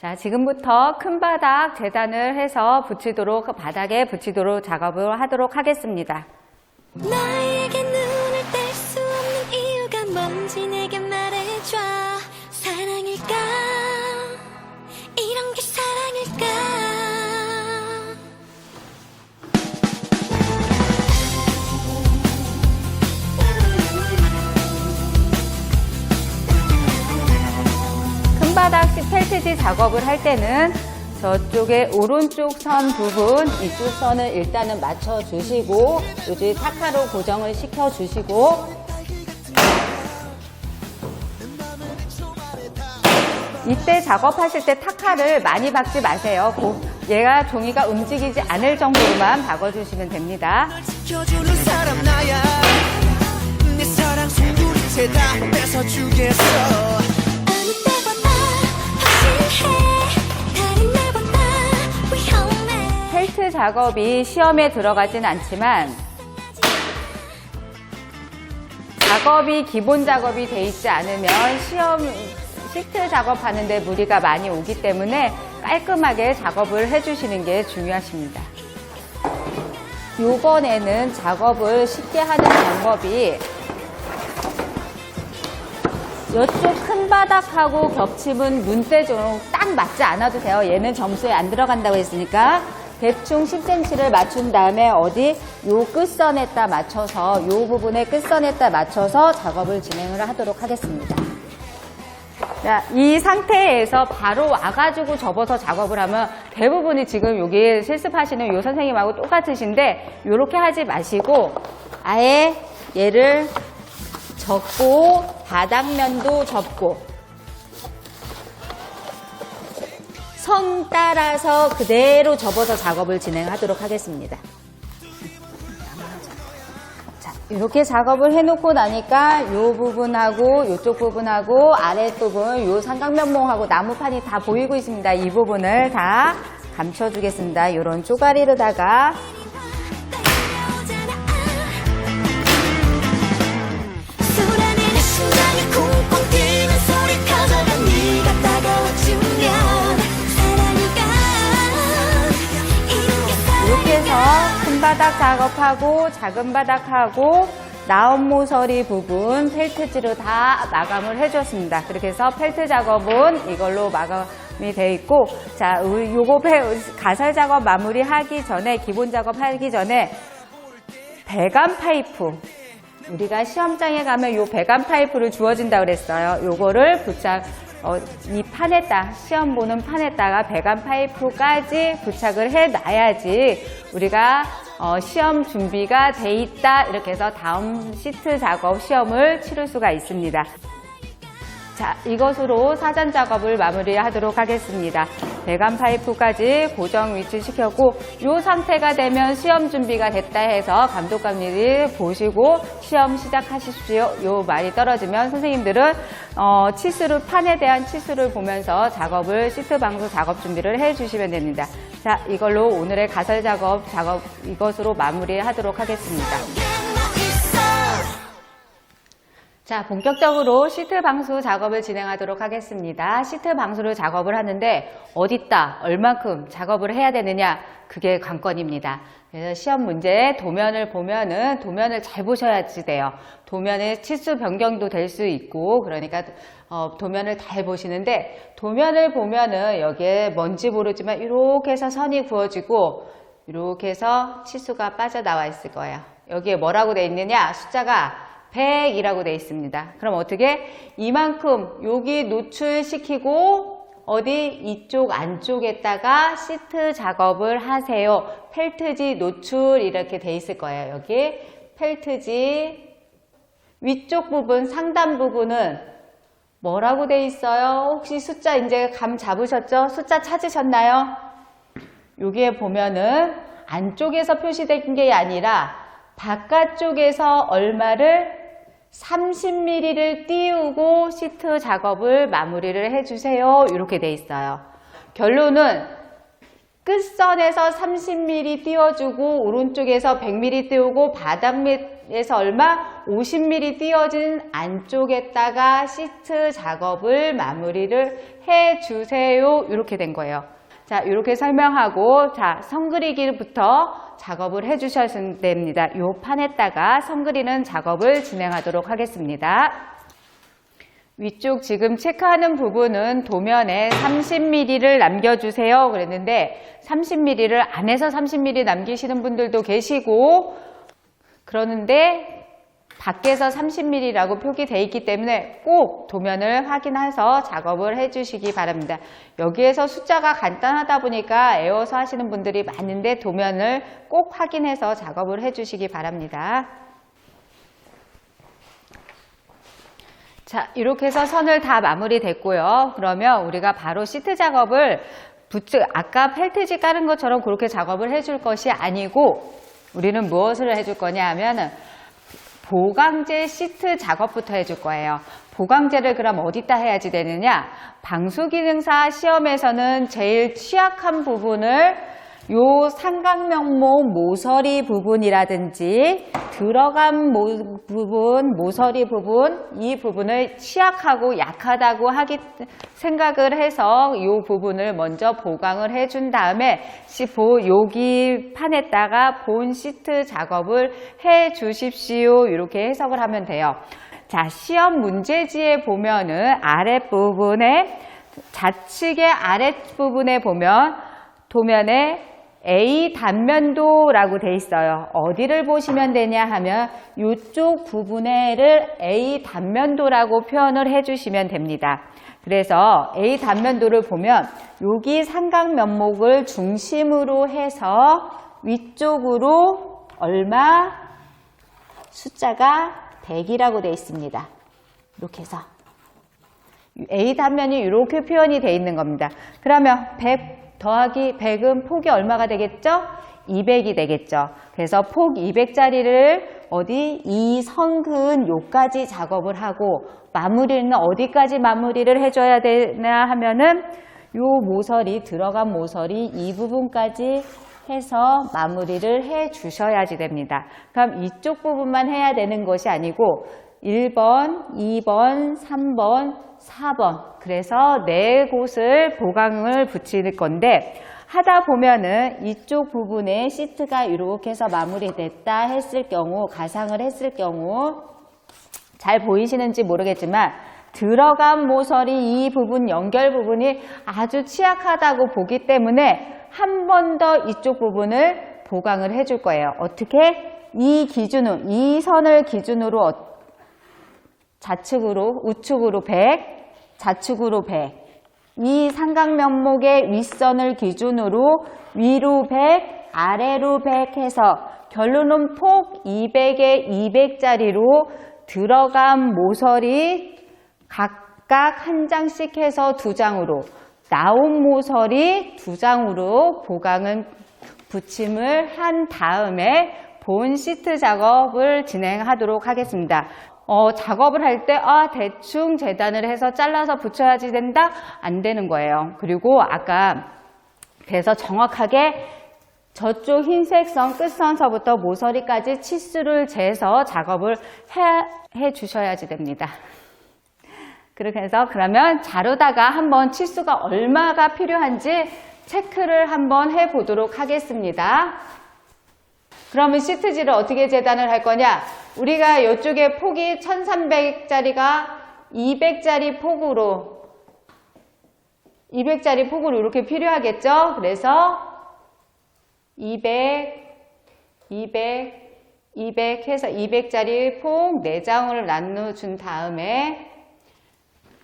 자, 지금부터 큰 바닥 재단을 해서 붙이도록, 바닥에 붙이도록 작업을 하도록 하겠습니다. 나에게 큰 바닥식 펠트지 작업을 할 때는 저쪽에 오른쪽 선 부분, 이쪽 선을 일단은 맞춰 주시고, 요지 타카로 고정을 시켜 주시고, 이때 작업하실 때 타카를 많이 박지 마세요. 고- 얘가 종이가 움직이지 않을 정도로만 박아주시면 됩니다. 작업이 시험에 들어가진 않지만 작업이 기본 작업이 돼 있지 않으면 시험 시트 작업하는데 무리가 많이 오기 때문에 깔끔하게 작업을 해주시는 게 중요하십니다. 이번에는 작업을 쉽게 하는 방법이 이쪽 큰 바닥하고 겹침은 눈대중 딱 맞지 않아도 돼요. 얘는 점수에 안 들어간다고 했으니까 대충 10cm를 맞춘 다음에 어디 요 끝선에다 맞춰서 요 부분의 끝선에다 맞춰서 작업을 진행을 하도록 하겠습니다. 자, 이 상태에서 바로 와가지고 접어서 작업을 하면 대부분이 지금 여기 실습하시는 요 선생님하고 똑같으신데 이렇게 하지 마시고 아예 얘를 접고 바닥면도 접고 선 따라서 그대로 접어서 작업을 진행하도록 하겠습니다. 자, 이렇게 작업을 해놓고 나니까 이 부분하고 이쪽 부분하고 아랫부분 이 삼각면봉하고 나무판이 다 보이고 있습니다. 이 부분을 다 감춰주겠습니다. 이런 쪼가리로다가 내 심장이 뛰는 소리 커져가 네가 다가와주 이렇게 해서 큰 바닥 작업하고 작은 바닥하고 나온 모서리 부분 펠트지로 다 마감을 해줬습니다. 그렇게 해서 펠트 작업은 이걸로 마감이 돼 있고 자 요거 배- 가설 작업 마무리 하기 전에 기본 작업 하기 전에 배관 파이프 우리가 시험장에 가면 요 배관 파이프를 주어진다 그랬어요. 요거를 부착 어, 이 판에다 시험 보는 판에다가 배관 파이프까지 부착을 해 놔야지 우리가 어, 시험 준비가 돼 있다 이렇게 해서 다음 시트 작업 시험을 치를 수가 있습니다. 자, 이것으로 사전 작업을 마무리하도록 하겠습니다. 배관 파이프까지 고정 위치시켰고 이 상태가 되면 시험 준비가 됐다 해서 감독관님이 보시고 시험 시작하십시오. 요 말이 떨어지면 선생님들은 어, 치수를 판에 대한 치수를 보면서 작업을 시트 방수 작업 준비를 해주시면 됩니다. 자, 이걸로 오늘의 가설 작업 작업 이것으로 마무리하도록 하겠습니다. 자, 본격적으로 시트 방수 작업을 진행하도록 하겠습니다. 시트 방수를 작업을 하는데 어딨다, 얼만큼 작업을 해야 되느냐, 그게 관건입니다. 그래서 시험 문제 도면을 보면은 도면을 잘 보셔야지 돼요. 도면의 치수 변경도 될 수 있고, 그러니까 어, 도면을 잘 보시는데 도면을 보면은 여기에 뭔지 모르지만 이렇게 해서 선이 그어지고 이렇게 해서 치수가 빠져나와 있을 거예요. 여기에 뭐라고 돼 있느냐? 숫자가 100이라고 돼 있습니다. 그럼 어떻게? 이만큼 여기 노출시키고 어디 이쪽 안쪽에다가 시트 작업을 하세요. 펠트지 노출 이렇게 돼 있을 거예요. 여기 펠트지 위쪽 부분 상단 부분은 뭐라고 돼 있어요? 혹시 숫자 이제 감 잡으셨죠? 숫자 찾으셨나요? 여기에 보면은 안쪽에서 표시된 게 아니라 바깥쪽에서 얼마를 30mm를 띄우고 시트 작업을 마무리를 해주세요. 이렇게 돼 있어요. 결론은 끝선에서 30mm 띄워주고 오른쪽에서 100mm 띄우고 바닥 밑 50mm에서 얼마? 50mm 띄어진 안쪽에다가 시트 작업을 마무리를 해주세요. 이렇게 된 거예요. 자, 이렇게 설명하고, 자, 선 그리기부터 작업을 해 주셔야 됩니다. 이 판에다가 선 그리는 작업을 진행하도록 하겠습니다. 위쪽 지금 체크하는 부분은 도면에 30mm를 남겨주세요. 그랬는데 30mm를 안에서 30mm 남기시는 분들도 계시고 그러는데 밖에서 30mm라고 표기되어 있기 때문에 꼭 도면을 확인해서 작업을 해주시기 바랍니다. 여기에서 숫자가 간단하다 보니까 애워서 하시는 분들이 많은데 도면을 꼭 확인해서 작업을 해주시기 바랍니다. 자, 이렇게 해서 선을 다 마무리 됐고요. 그러면 우리가 바로 시트 작업을 붙여, 아까 펠트지 깔은 것처럼 그렇게 작업을 해줄 것이 아니고 우리는 무엇을 해줄 거냐 하면은 보강제 시트 작업부터 해줄 거예요. 보강제를 그럼 어디다 해야지 되느냐? 방수기능사 시험에서는 제일 취약한 부분을 요 삼각면목 모서리 부분이라든지 들어간 모, 부분, 모서리 부분 이 부분을 취약하고 약하다고 하기 생각을 해서 이 부분을 먼저 보강을 해준 다음에 여기 판에다가 본 시트 작업을 해 주십시오 이렇게 해석을 하면 돼요. 자 시험 문제지에 보면은 아랫부분에 좌측의 아랫부분에 보면 도면에 A 단면도라고 돼 있어요. 어디를 보시면 되냐 하면 이쪽 부분에를 A 단면도라고 표현을 해주시면 됩니다. 그래서 A 단면도를 보면 여기 삼각 면목을 중심으로 해서 위쪽으로 얼마 숫자가 100이라고 돼 있습니다. 이렇게 해서 A 단면이 이렇게 표현이 돼 있는 겁니다. 그러면 100 더하기 100은 폭이 얼마가 되겠죠? 200이 되겠죠. 그래서 폭 200짜리를 어디 이 선근 요까지 작업을 하고 마무리는 어디까지 마무리를 해줘야 되나 하면은 요 모서리 들어간 모서리 이 부분까지 해서 마무리를 해 주셔야지 됩니다. 그럼 이쪽 부분만 해야 되는 것이 아니고 1번, 2번, 3번, 4번 그래서 네 곳을 보강을 붙일 건데 하다 보면은 이쪽 부분에 시트가 이렇게 해서 마무리됐다 했을 경우 가상을 했을 경우 잘 보이시는지 모르겠지만 들어간 모서리 이 부분 연결 부분이 아주 취약하다고 보기 때문에 한 번 더 이쪽 부분을 보강을 해줄 거예요. 어떻게? 이 기준으로 이 선을 기준으로 어- 좌측으로 우측으로 100, 좌측으로 100. 이 삼각면목의 윗선을 기준으로 위로 100, 아래로 100 해서 결론은 폭 200에 200짜리로 들어간 모서리 각각 한 장씩 해서 두 장으로 나온 모서리 두 장으로 보강은 붙임을 한 다음에 본 시트 작업을 진행하도록 하겠습니다. 어, 작업을 할 때, 아, 대충 재단을 해서 잘라서 붙여야지 된다? 안 되는 거예요. 그리고 아까 그래서 정확하게 저쪽 흰색 선 끝선서부터 모서리까지 치수를 재서 작업을 해, 해 주셔야지 됩니다. 그렇게 해서 그러면 자르다가 한번 치수가 얼마가 필요한지 체크를 한번 해 보도록 하겠습니다. 그러면 시트지를 어떻게 재단을 할 거냐? 우리가 이쪽에 폭이 1300짜리가 200짜리 폭으로 200짜리 폭으로 이렇게 필요하겠죠? 그래서 200, 200, 200 해서 200짜리 폭 4장을 나눠준 다음에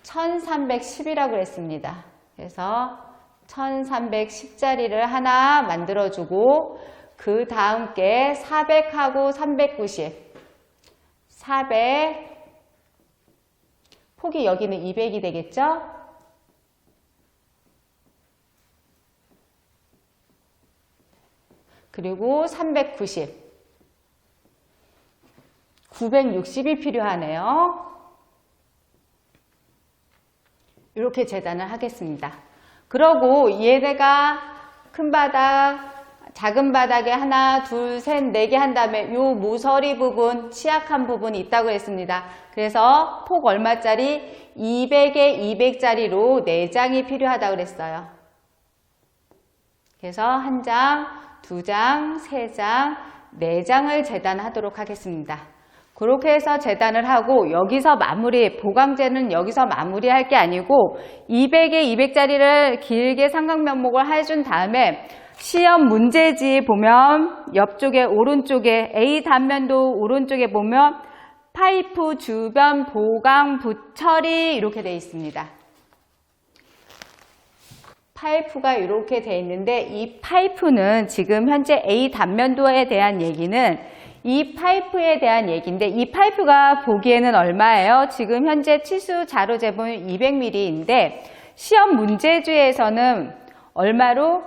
1310이라고 했습니다. 그래서 1310짜리를 하나 만들어주고 그 다음 게 400하고 390 400 폭이 여기는 200이 되겠죠? 그리고 390 960이 필요하네요. 이렇게 재단을 하겠습니다. 그러고 얘네가 큰 바닥, 작은 바닥에 하나, 둘, 셋, 네 개 한 다음에 요 모서리 부분, 취약한 부분이 있다고 했습니다. 그래서 폭 얼마짜리? 200에 200짜리로 4장이 필요하다고 그랬어요. 그래서 한 장, 두 장, 세 장, 네 장을 재단하도록 하겠습니다. 그렇게 해서 재단을 하고 여기서 마무리, 보강제는 여기서 마무리할 게 아니고 200에 200짜리를 길게 삼각면목을 해준 다음에 시험 문제지 보면 옆쪽에 오른쪽에 A 단면도 오른쪽에 보면 파이프 주변 보강 부처리 이렇게 되어 있습니다. 파이프가 이렇게 돼 있는데 이 파이프는 지금 현재 A 단면도에 대한 얘기는 이 파이프에 대한 얘기인데 이 파이프가 보기에는 얼마예요? 지금 현재 치수 자료 재보면 200mm인데 시험 문제주에서는 얼마로?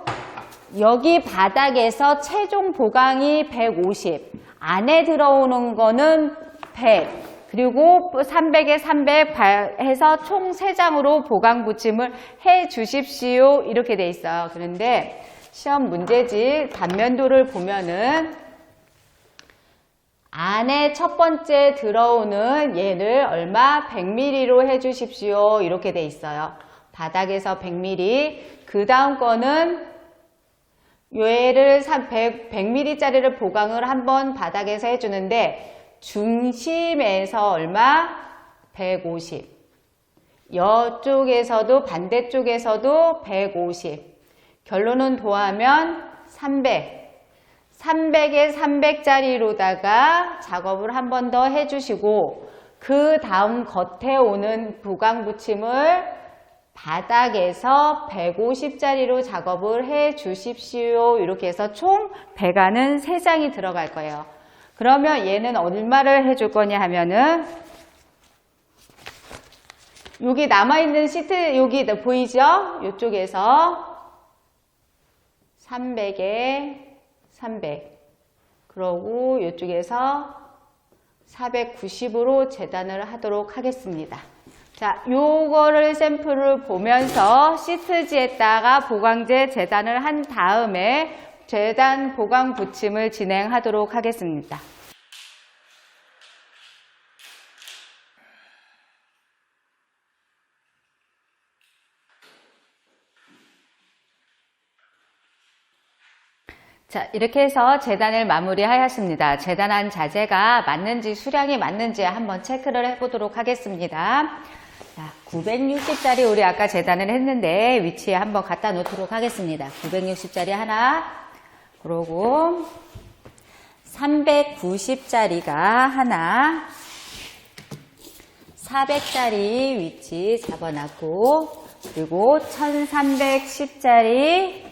여기 바닥에서 최종 보강이 150 안에 들어오는 거는 100 그리고 300에 300 해서 총 3장으로 보강 붙임을 해 주십시오. 이렇게 돼 있어요. 그런데 시험 문제지 단면도를 보면은 안에 첫 번째 들어오는 얘를 얼마? 100mm로 해 주십시오. 이렇게 돼 있어요. 바닥에서 100mm. 그 다음 거는 얘를 100, 100mm짜리를 보강을 한 번 바닥에서 해주는데 중심에서 얼마? 150. 이쪽에서도 반대쪽에서도 150. 결론은 더하면 300. 300에 300짜리로다가 작업을 한 번 더 해주시고 그 다음 겉에 오는 보강 붙임을 바닥에서 150짜리로 작업을 해 주십시오. 이렇게 해서 총 배가는 3장이 들어갈 거예요. 그러면 얘는 얼마를 해줄 거냐 하면은 여기 남아있는 시트 여기 보이죠? 이쪽에서 300에 300 그러고 이쪽에서 490으로 재단을 하도록 하겠습니다. 자, 요거를 샘플을 보면서 시트지에다가 보강제 재단을 한 다음에 재단 보강 붙임을 진행하도록 하겠습니다. 자, 이렇게 해서 재단을 마무리하였습니다. 재단한 자재가 맞는지 수량이 맞는지 한번 체크를 해보도록 하겠습니다. 자, 960짜리 우리 아까 재단을 했는데 위치에 한번 갖다 놓도록 하겠습니다. 960짜리 하나, 그러고 390짜리가 하나, 400짜리 위치 잡아놨고, 그리고 1310짜리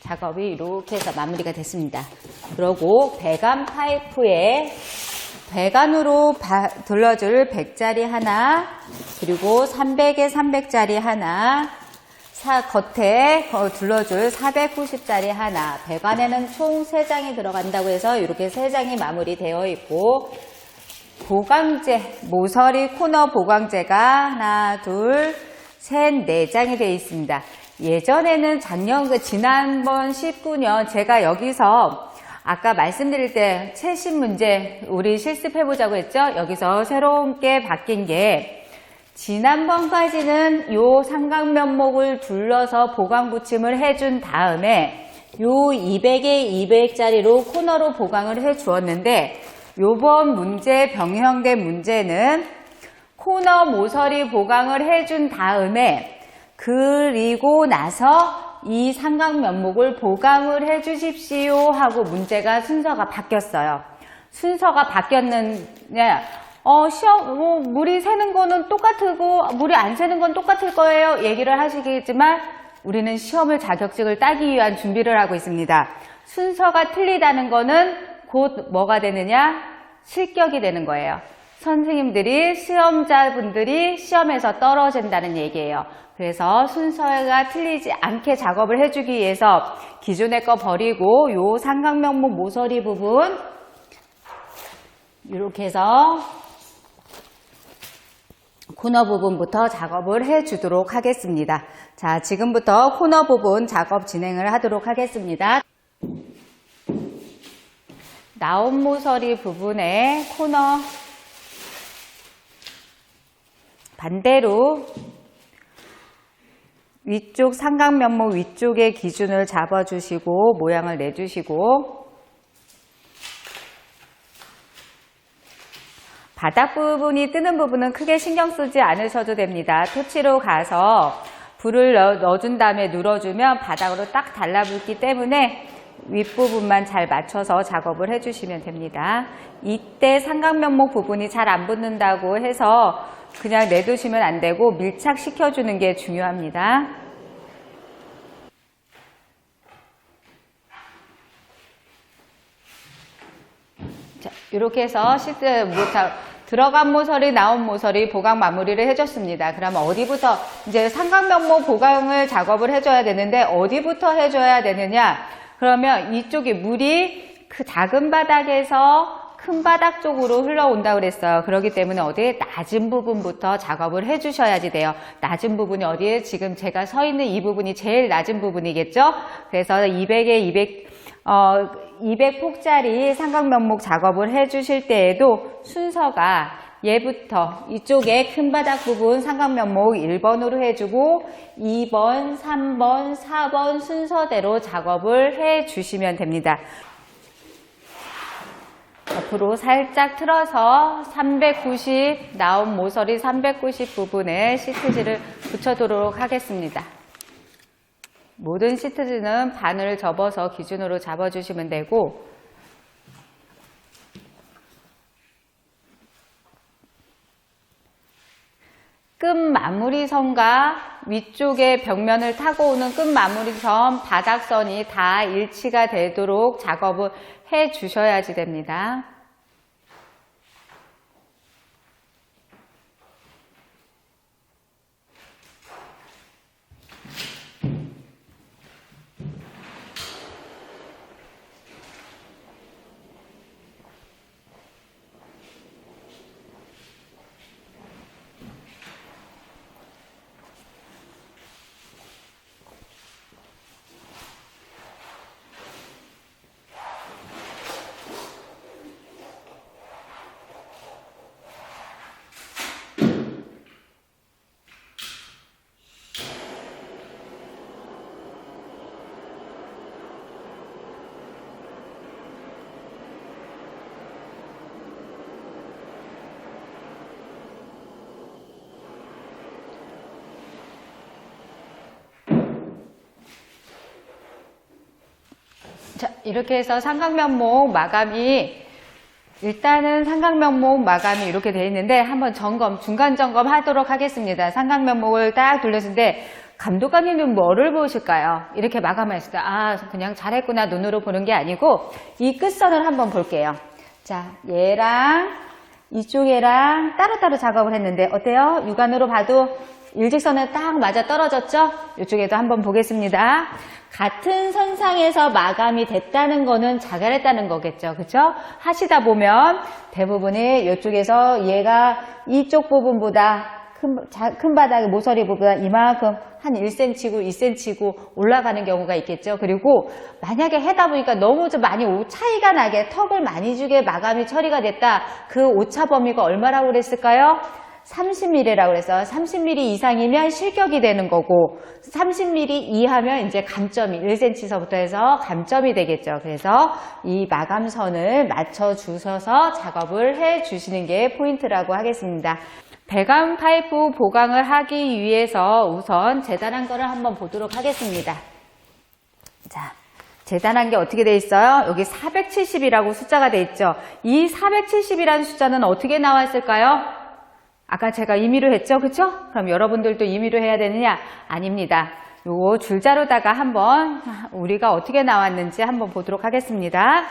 작업이 이렇게 해서 마무리가 됐습니다. 그리고 배관 파이프에 배관으로 바- 둘러줄 100짜리 하나, 그리고 300에 300짜리 하나, 사, 겉에 어, 둘러줄 490짜리 하나, 배관에는 총 3장이 들어간다고 해서 이렇게 3장이 마무리되어 있고, 보강제, 모서리 코너 보강제가 하나, 둘, 셋, 네 장이 되어 있습니다. 예전에는 작년, 그 지난번 19년 제가 여기서 아까 말씀드릴 때 최신 문제 우리 실습해보자고 했죠? 여기서 새로운 게 바뀐 게 지난번까지는 요 삼각면목을 둘러서 보강 붙임을 해준 다음에 요 200에 200짜리로 코너로 보강을 해 주었는데 요번 문제 병형된 문제는 코너 모서리 보강을 해준 다음에 그리고 나서 이 삼각 면목을 보강을 해 주십시오 하고 문제가 순서가 바뀌었어요. 순서가 바뀌었는데 어, 시험, 뭐, 물이 새는 거는 똑같고, 물이 안 새는 건 똑같을 거예요. 얘기를 하시겠지만, 우리는 시험을 자격증을 따기 위한 준비를 하고 있습니다. 순서가 틀리다는 거는 곧 뭐가 되느냐? 실격이 되는 거예요. 선생님들이, 시험자분들이 시험에서 떨어진다는 얘기예요. 그래서 순서가 틀리지 않게 작업을 해주기 위해서 기존의 거 버리고 요 삼각면목 모서리 부분 이렇게 해서 코너 부분부터 작업을 해 주도록 하겠습니다. 자, 지금부터 코너 부분 작업 진행을 하도록 하겠습니다. 나온 모서리 부분에 코너 반대로 위쪽 삼각면목 위쪽의 기준을 잡아주시고 모양을 내주시고 바닥 부분이 뜨는 부분은 크게 신경 쓰지 않으셔도 됩니다. 토치로 가서 불을 넣- 넣어준 다음에 눌러주면 바닥으로 딱 달라붙기 때문에 윗부분만 잘 맞춰서 작업을 해주시면 됩니다. 이때 삼각면목 부분이 잘 안 붙는다고 해서 그냥 내두시면 안 되고 밀착시켜주는 게 중요합니다. 자, 이렇게 해서 시트 모타 들어간 모서리, 나온 모서리 보강 마무리를 해줬습니다. 그러면 어디부터 이제 삼각면목 보강을 작업을 해줘야 되는데 어디부터 해줘야 되느냐? 그러면 이쪽에 물이 그 작은 바닥에서 큰 바닥 쪽으로 흘러온다고 그랬어요. 그렇기 때문에 어디에 낮은 부분부터 작업을 해주셔야지 돼요. 낮은 부분이 어디에 지금 제가 서 있는 이 부분이 제일 낮은 부분이겠죠? 그래서 200에 200, 어, 200폭짜리 삼각 면목 작업을 해주실 때에도 순서가 얘부터 이쪽에 큰 바닥 부분 삼각면목 1번으로 해주고 2번, 3번, 4번 순서대로 작업을 해주시면 됩니다. 옆으로 살짝 틀어서 390 나온 모서리 390 부분에 시트지를 붙여도록 하겠습니다. 모든 시트지는 바늘 접어서 기준으로 잡아주시면 되고 끝 마무리선과 위쪽에 벽면을 타고 오는 끝 마무리선 바닥선이 다 일치가 되도록 작업을 해 주셔야지 됩니다. 이렇게 해서 삼각면목 마감이 일단은 삼각면목 마감이 이렇게 되어 있는데 한번 점검, 중간 점검 하도록 하겠습니다. 삼각면목을 딱 돌렸을 때 감독관님은 뭐를 보실까요? 이렇게 마감했을 때, 아, 그냥 잘했구나 눈으로 보는 게 아니고 이 끝선을 한번 볼게요. 자, 얘랑 이쪽이랑 따로따로 작업을 했는데 어때요? 육안으로 봐도 일직선에 딱 맞아 떨어졌죠? 이쪽에도 한번 보겠습니다. 같은 선상에서 마감이 됐다는 거는 자갈했다는 거겠죠. 그쵸? 하시다 보면 대부분이 이쪽에서 얘가 이쪽 부분보다 큰, 자- 큰 바닥의 모서리 부분보다 이만큼 한 1cm고 2cm고 올라가는 경우가 있겠죠. 그리고 만약에 해다 보니까 너무 좀 많이 오- 차이가 나게 턱을 많이 주게 마감이 처리가 됐다. 그 오차 범위가 얼마라고 그랬을까요? 30mm라고 그래서 30mm 이상이면 실격이 되는 거고 30mm 이하면 이제 감점이 1cm서부터 해서 감점이 되겠죠. 그래서 이 마감선을 맞춰 주셔서 작업을 해 주시는 게 포인트라고 하겠습니다. 배관 파이프 보강을 하기 위해서 우선 재단한 거를 한번 보도록 하겠습니다. 자, 재단한 게 어떻게 돼 있어요? 여기 470이라고 숫자가 돼 있죠. 이 470이라는 숫자는 어떻게 나왔을까요? 아까 제가 임의로 했죠, 그쵸? 그럼 여러분들도 임의로 해야 되느냐? 아닙니다. 요거 줄자로다가 한번 우리가 어떻게 나왔는지 한번 보도록 하겠습니다.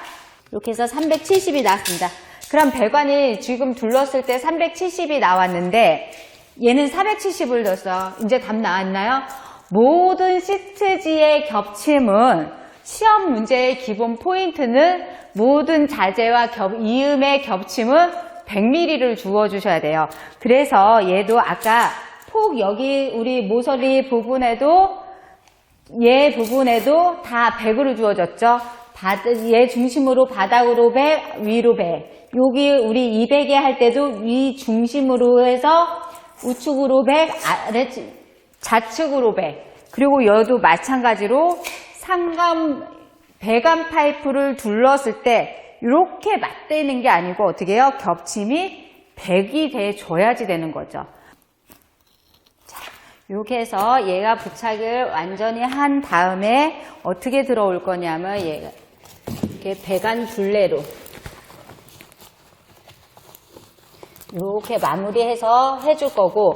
이렇게 해서 370이 나왔습니다. 그럼 배관이 지금 둘렀을 때 370이 나왔는데 얘는 470을 넣었어. 이제 답 나왔나요? 모든 시트지의 겹침은 시험 문제의 기본 포인트는 모든 자재와 겹, 이음의 겹침은 100mm를 주어 주셔야 돼요. 그래서 얘도 아까 폭 여기 우리 모서리 부분에도 얘 부분에도 다 100으로 주어졌죠. 바- 얘 중심으로 바닥으로 배, 위로 배. 여기 우리 200에 할 때도 위 중심으로 해서 우측으로 배, 아래 좌측으로 배. 그리고 여도 마찬가지로 상감 배관 파이프를 둘렀을 때 이렇게 맞대는 게 아니고 어떻게 해요? 겹침이 100이 돼 줘야지 되는 거죠. 이렇게 해서 얘가 부착을 완전히 한 다음에 어떻게 들어올 거냐면 얘가 이렇게 배관 둘레로 이렇게 마무리해서 해줄 거고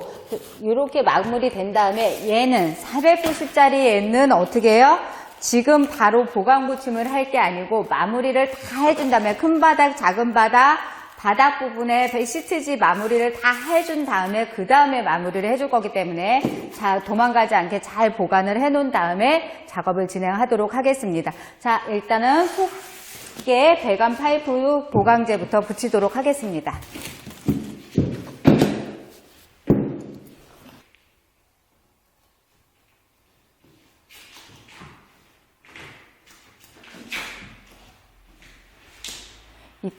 이렇게 마무리 된 다음에 얘는 490짜리 얘는 어떻게 해요? 지금 바로 보강 붙임을 할 게 아니고 마무리를 다 해준 다음에 큰 바닥, 작은 바닥, 바닥 부분에 시트지 마무리를 다 해준 다음에 그 다음에 마무리를 해줄 거기 때문에 자 도망가지 않게 잘 보관을 해놓은 다음에 작업을 진행하도록 하겠습니다. 자 일단은 속에 배관 파이프 보강제부터 붙이도록 하겠습니다.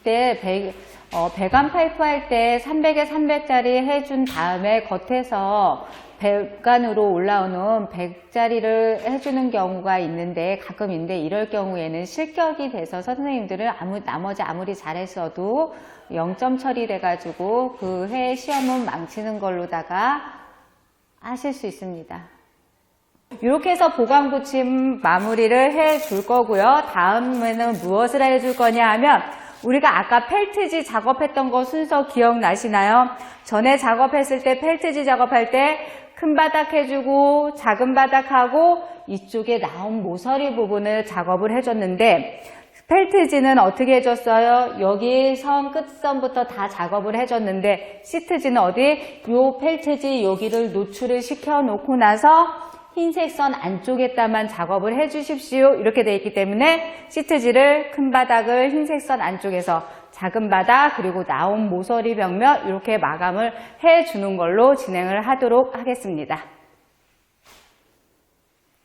때 배, 어, 배관 파이프 할 때 300에 300짜리 해준 다음에 겉에서 배관으로 올라오는 100짜리를 해주는 경우가 있는데 가끔 있는데 이럴 경우에는 실격이 돼서 선생님들은 아무, 나머지 아무리 잘했어도 0점 처리돼 가지고 그 해 시험은 망치는 걸로다가 하실 수 있습니다. 이렇게 해서 보강 붙임 마무리를 해 줄 거고요. 다음에는 무엇을 해 줄 거냐 하면 우리가 아까 펠트지 작업했던 거 순서 기억나시나요? 전에 작업했을 때 펠트지 작업할 때 큰 바닥 해주고 작은 바닥하고 이쪽에 나온 모서리 부분을 작업을 해줬는데 펠트지는 어떻게 해줬어요? 여기 선 끝선부터 다 작업을 해줬는데 시트지는 어디? 요 펠트지 여기를 노출을 시켜 놓고 나서 흰색 선 안쪽에다만 작업을 해주십시오. 이렇게 되어 있기 때문에 시트지를 큰 바닥을 흰색 선 안쪽에서 작은 바닥 그리고 나온 모서리 벽면 이렇게 마감을 해주는 걸로 진행을 하도록 하겠습니다.